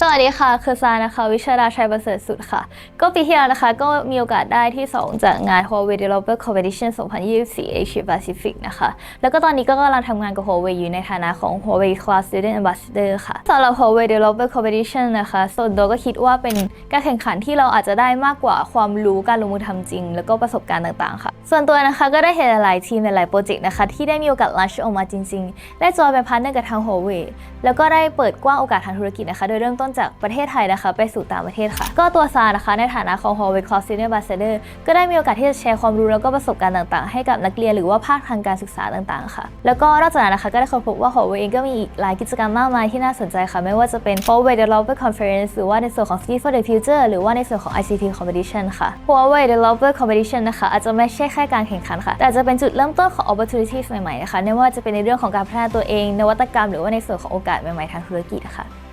สวัสดีค่ะคือซานะคะ วิชาดาชัยประเสริฐสุดค่ะ ก็ปีที่แล้วนะคะ ก็มีโอกาสได้ที่ 2 จากงาน Huawei Developer Competition 2024 Asia Pacific นะคะ แล้วก็ตอนนี้ก็กำลังทำงานกับ Huawei อยู่ในฐานะของ Huawei Cloud Student Ambassador ค่ะสำหรับ Huawei Developer Competition นะคะส่วนตัวก็คิดว่าเป็นการแข่งขันที่เราอาจจะได้มากกว่าความรู้การลงมือทำจริง แล้วก็ประสบการณ์ต่างๆ ค่ะ ส่วนตัวนะคะก็ได้เห็นหลายทีมหลายโปรเจกต์นะคะที่ได้มีโอกาส launch ออกมาจริง ๆ ได้จอยเป็นพาร์ทเนอร์กับทาง Huawei แล้วก็ได้เปิดกว้างโอกาสทางธุรกิจนะคะโดยเริ่มต้นจากประเทศไทยนะคะ ไปสู่ต่างประเทศค่ะ ก็ตัวซานะคะในฐานะของ Huawei Cloud Senior Ambassador ก็ได้มีโอกาสที่จะแชร์ความรู้แล้วก็ประสบการณ์ต่างๆ ให้กับนักเรียนหรือว่าภาคทางการศึกษาต่างๆ ค่ะ แล้วก็นอกจากนั้นนะคะก็ได้ค้นพบว่า Huawei เองก็มีอีกหลายกิจกรรมมากมายที่น่าสนใจค่ะ ไม่ว่าจะเป็น Huawei Developer Conference หรือว่าในส่วนของ Skill for the Future หรือว่าในส่วนของ ICT Competition ค่ะ Huawei Developer Competition นะคะอาจจะไม่ใช่แค่การแข่งขันค่ะ แต่จจะเป็นจุดเริ่มต้นของ opportunities ใหม่ๆนะคะไม่ว่าจะเป็นในเรื่องของการพัฒนาตัวเอง นวัตกรรม หรือว่าในส่วนของโอกาสใหม่ๆทางธุรกิจค่ะ